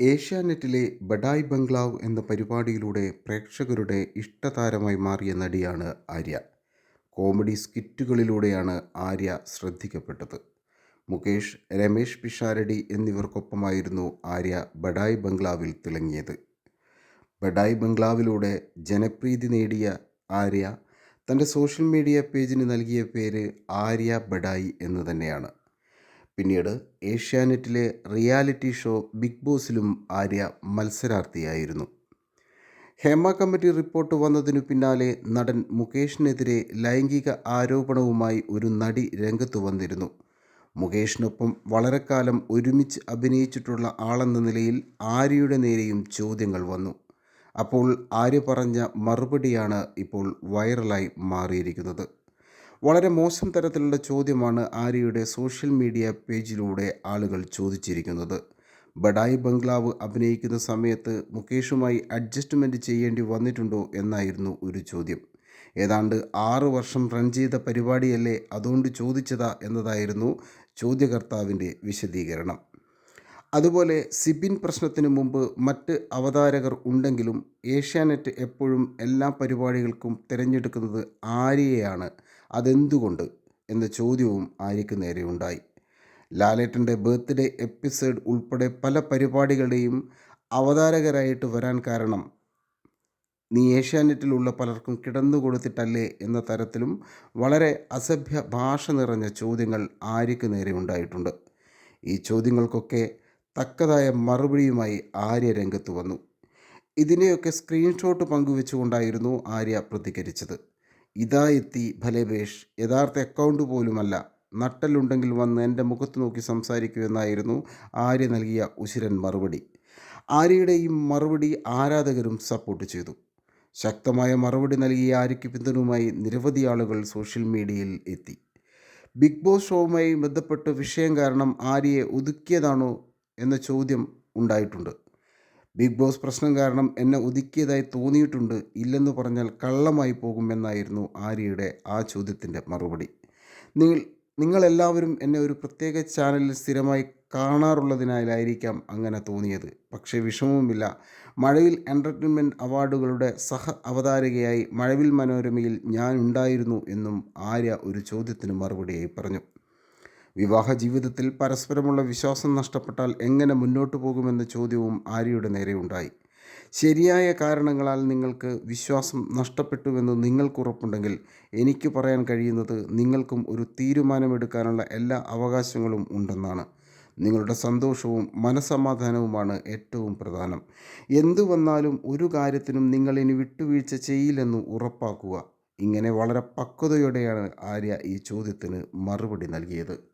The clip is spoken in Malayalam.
ഏഷ്യാനെറ്റിലെ ബഡായ് ബംഗ്ലാവ് എന്ന പരിപാടിയിലൂടെ പ്രേക്ഷകരുടെ ഇഷ്ടതാരമായി മാറിയ നടിയാണ് ആര്യ. കോമഡി സ്കിറ്റുകളിലൂടെയാണ് ആര്യ ശ്രദ്ധിക്കപ്പെട്ടത്. മുകേഷ് രമേഷ് പിഷാരടി എന്നിവർക്കൊപ്പമായിരുന്നു ആര്യ ബഡായ് ബംഗ്ലാവിൽ തിളങ്ങിയത്. ബഡായ് ബംഗ്ലാവിലൂടെ ജനപ്രീതി നേടിയ ആര്യ തന്റെ സോഷ്യൽ മീഡിയ പേജിന് നൽകിയ പേര് ആര്യ ബഡായി എന്ന് തന്നെയാണ്. പിന്നീട് ഏഷ്യാനെറ്റിലെ റിയാലിറ്റി ഷോ ബിഗ് ബോസിലും ആര്യ മത്സരാർത്ഥിയായിരുന്നു. ഹേമ കമ്മിറ്റി റിപ്പോർട്ട് വന്നതിനു പിന്നാലെ നടൻ മുകേഷിനെതിരെ ലൈംഗിക ആരോപണവുമായി ഒരു നടി രംഗത്ത് വന്നിരുന്നു. മുകേഷിനൊപ്പം വളരെക്കാലം ഒരുമിച്ച് അഭിനയിച്ചിട്ടുള്ള ആളെന്ന നിലയിൽ ആര്യയുടെ നേരെയും ചോദ്യങ്ങൾ വന്നു. അപ്പോൾ ആര്യ പറഞ്ഞ മറുപടിയാണ് ഇപ്പോൾ വൈറലായി മാറിയിരിക്കുന്നത്. വളരെ മോശം തരത്തിലുള്ള ചോദ്യമാണ് ആര്യയുടെ സോഷ്യൽ മീഡിയ പേജിലൂടെ ആളുകൾ ചോദിച്ചിരിക്കുന്നത്. ബഡായി ബംഗ്ലാവ് അഭിനയിക്കുന്ന സമയത്ത് മുകേഷുമായി അഡ്ജസ്റ്റ്മെന്റ് ചെയ്യേണ്ടി വന്നിട്ടുണ്ടോ എന്നായിരുന്നു ഒരു ചോദ്യം. ഏതാണ്ട് ആറ് വർഷം റൺ ചെയ്ത പരിപാടിയല്ലേ അതുകൊണ്ട് ചോദിച്ചതാ എന്നതായിരുന്നു ചോദ്യകർത്താവിന്റെ വിശദീകരണം. അതുപോലെ സിബിൻ പ്രശ്നത്തിന് മുമ്പ് മറ്റ് അവതാരകർ ഉണ്ടെങ്കിലും ഏഷ്യാനെറ്റ് എപ്പോഴും എല്ലാ പരിപാടികൾക്കും തിരഞ്ഞെടുക്കുന്നത് ആര്യയെയാണ്. അതെന്തുകൊണ്ട്? എന്ന ചോദ്യവും ആര്യയ്ക്ക് നേരെയുണ്ടായി. ലാലേട്ടന്റെ ബർത്ത്ഡേ എപ്പിസോഡ് ഉൾപ്പെടെ പല പരിപാടികളുടെയും അവതാരകരായിട്ട് വരാൻ കാരണം നീ ഏഷ്യാനെറ്റിലുള്ള പലർക്കും കിടന്നു കൊടുത്തിട്ടല്ലേ എന്ന തരത്തിലും വളരെ അസഭ്യ ഭാഷ നിറഞ്ഞ ചോദ്യങ്ങൾ ആര്യയ്ക്ക് നേരെ ഉണ്ടായിട്ടുണ്ട് ഈ ചോദ്യങ്ങൾക്കൊക്കെ തക്കതായ മറുപടിയുമായി ആര്യ രംഗത്ത് വന്നു. ഇതിനെയൊക്കെ സ്ക്രീൻഷോട്ട് പങ്കുവെച്ചുകൊണ്ടായിരുന്നു ആര്യ പ്രതികരിച്ചത്. ഇതാ എത്തി ഭലേബേഷ് യഥാർത്ഥ അക്കൗണ്ട് പോലുമല്ല. നട്ടലുണ്ടെങ്കിൽ വന്ന് എന്റെ മുഖത്ത് നോക്കി സംസാരിക്കൂ എന്നായിരുന്നു ആര്യ നൽകിയ ഉശിരൻ മറുപടി. ആര്യയുടെ ഈ മറുപടി ആരാധകരും സപ്പോർട്ട് ചെയ്തു. ശക്തമായ മറുപടി നൽകിയ ആര്യയ്ക്ക് പിന്തുണയുമായി നിരവധി ആളുകൾ സോഷ്യൽ മീഡിയയിൽ എത്തി. ബിഗ് ബോസ് ഷോവുമായി ബന്ധപ്പെട്ട് വിഷയം കാരണം ആര്യയെ ഒതുക്കിയതാണോ എന്ന ചോദ്യം ഉണ്ടായിട്ടുണ്ട്. ബിഗ് ബോസ് പ്രശ്നം കാരണം എന്നെ ഒതുക്കിയതായി തോന്നിയിട്ടുണ്ട്. ഇല്ലെന്ന് പറഞ്ഞാൽ കള്ളമായി പോകുമെന്നായിരുന്നു ആര്യയുടെ ആ ചോദ്യത്തിന്റെ മറുപടി. നിങ്ങൾ നിങ്ങളെല്ലാവരും എന്നെ ഒരു പ്രത്യേക ചാനലിൽ സ്ഥിരമായി കാണാറുള്ളതിനാലായിരിക്കാം അങ്ങനെ തോന്നിയത്. പക്ഷേ വിഷമവുമില്ല. മഴവിൽ എന്റർടൈൻമെന്റ് അവാർഡുകളുടെ സഹ അവതാരകയായി മഴവിൽ മനോരമയിൽ ഞാൻ ഉണ്ടായിരുന്നു എന്നും ആര്യ ഒരു ചോദ്യത്തിന് മറുപടിയായി പറഞ്ഞു. വിവാഹ ജീവിതത്തിൽ പരസ്പരമുള്ള വിശ്വാസം നഷ്ടപ്പെട്ടാൽ എങ്ങനെ മുന്നോട്ടു പോകുമെന്ന ചോദ്യവും ആര്യയുടെ നേരെ ഉണ്ടായി. ശരിയായ കാരണങ്ങളാൽ നിങ്ങൾക്ക് വിശ്വാസം നഷ്ടപ്പെട്ടുവെന്ന് നിങ്ങൾക്ക് ഉറപ്പുണ്ടെങ്കിൽ എനിക്ക് പറയാൻ കഴിയുന്നത് നിങ്ങൾക്കും ഒരു തീരുമാനമെടുക്കാനുള്ള എല്ലാ അവകാശങ്ങളും ഉണ്ടെന്നാണ്. നിങ്ങളുടെ സന്തോഷവും മനസമാധാനവുമാണ് ഏറ്റവും പ്രധാനം. എന്തു വന്നാലും ഒരു കാര്യത്തിനും നിങ്ങൾ ഇനി വിട്ടുവീഴ്ച ചെയ്യില്ലെന്ന് ഉറപ്പാക്കുക. ഇങ്ങനെ വളരെ പക്വതയോടെയാണ് ആര്യ ഈ ചോദ്യത്തിന് മറുപടി നൽകിയത്.